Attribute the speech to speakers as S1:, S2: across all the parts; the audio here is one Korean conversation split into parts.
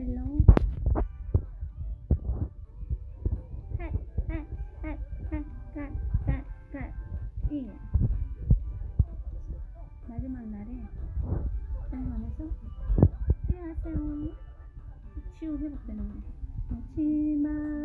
S1: 이 마지막 날에 짠 하면서 안녕하세요. 치유 회복되는 거 마지막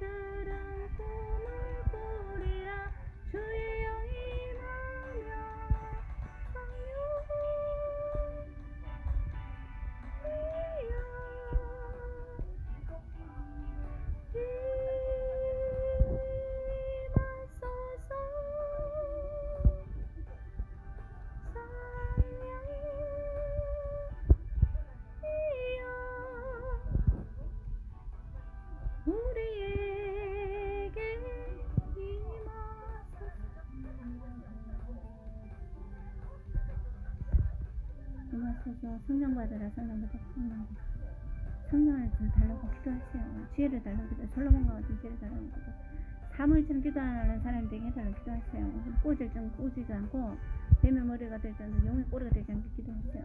S1: 아 하소서 성령 받으라 성령 받으라 성령 성령을 좀 달라고 기도하세요. 지혜를 달라고 기도 솔로몬과 같은 지혜를 달라고 기도 사물처럼 기도하는 사람이 되게 해달라고 기도하세요. 꼬질 좀 꼬지지 않고 뱀의 머리가 되지 않고 용의 꼬리가 되지 않게 기도하세요.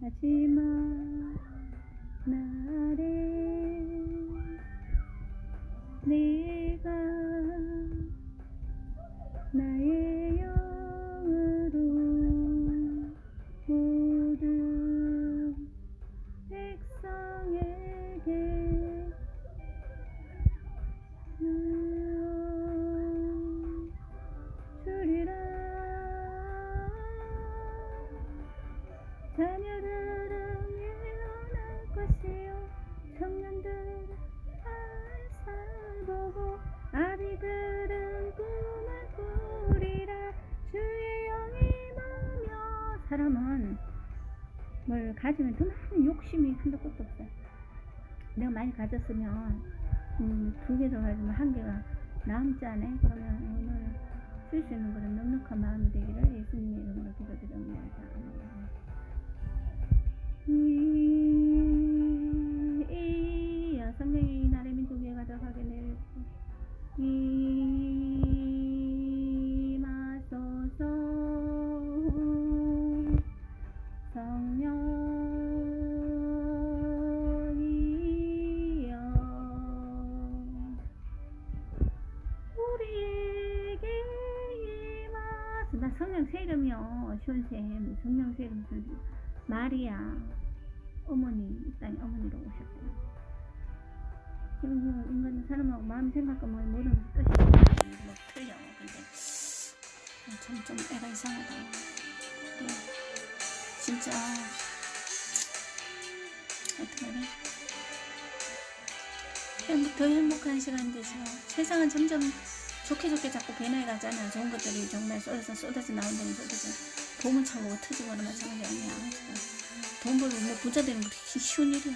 S1: 마지막 것이요 청년들은 환상을 보고 아비들은 꿈을 꾸리라 주의 영이 임하며 사람은 뭘 가지면 더 많은 욕심이 한도 끝도 없어요 내가 많이 가졌으면 음, 두 개도 가지면 한 개가 남지 않아요? 그러면 오늘 쓸 수 있는 그런 넉넉한 마음이 되기를 예수님의 이름으로 기도드립니다. 이름이요 시온샘 성령 세 이름 무슨 마리아 어머니 이 땅에 어머니로 오셨어요. 그래서 인간은 사람하고 마음 생각하면 모든 뜻이 뭐 틀려. 근데 좀, 좀 애가 이상하다. 네. 진짜 어떻게 하래 행복, 더 행복한 시간 되세요 세상은 점점 좋게 좋게 자꾸 변해 가잖아 좋은 것들이 정말 쏟아져 쏟아져 나온다면 쏟아져. 돈은 차고 터지거나 마찬가지 아니야 돈 벌고 뭐 부자 되는 거 그렇게 쉬운 일이야.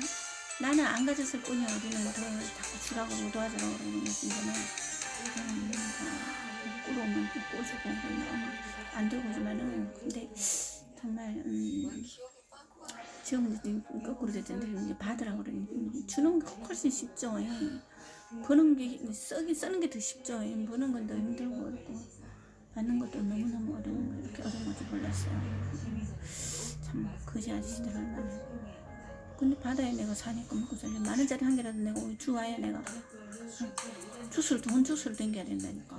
S1: 나는 안 가졌을 뿐이야. 우리는 더 자꾸 주라고 도와주라고 그러는 거지 음, 아, 꾸러면 그러면 안 되고지만은. 근데 정말 음, 지금 이제 거꾸로 됐는데 이제 받으라 그러니 주는 게 훨씬 쉽죠. 예. 버는 게 쓰기 쓰는 게 더 쉽죠. 예. 버는 건 더 힘들고 어렵고 받는 것도 너무너무 어려운 거 이렇게 어려운 건지 몰랐어요. 참 거지 아저씨들 얼마나. 근데 바다에 내가 사니까 먹고 살려 만 원짜리 한 개라도 내가 주와야 내가. 응. 주스를 돈 주스를 땡겨야 된다니까.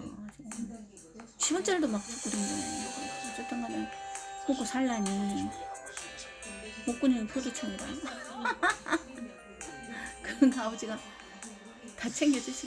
S1: 10원짜리도 막 주고 댕겨요. 어쨌든 간에 먹고 살라니. 목구멍이 포도청이다 그런 아버지가 다 챙겨주시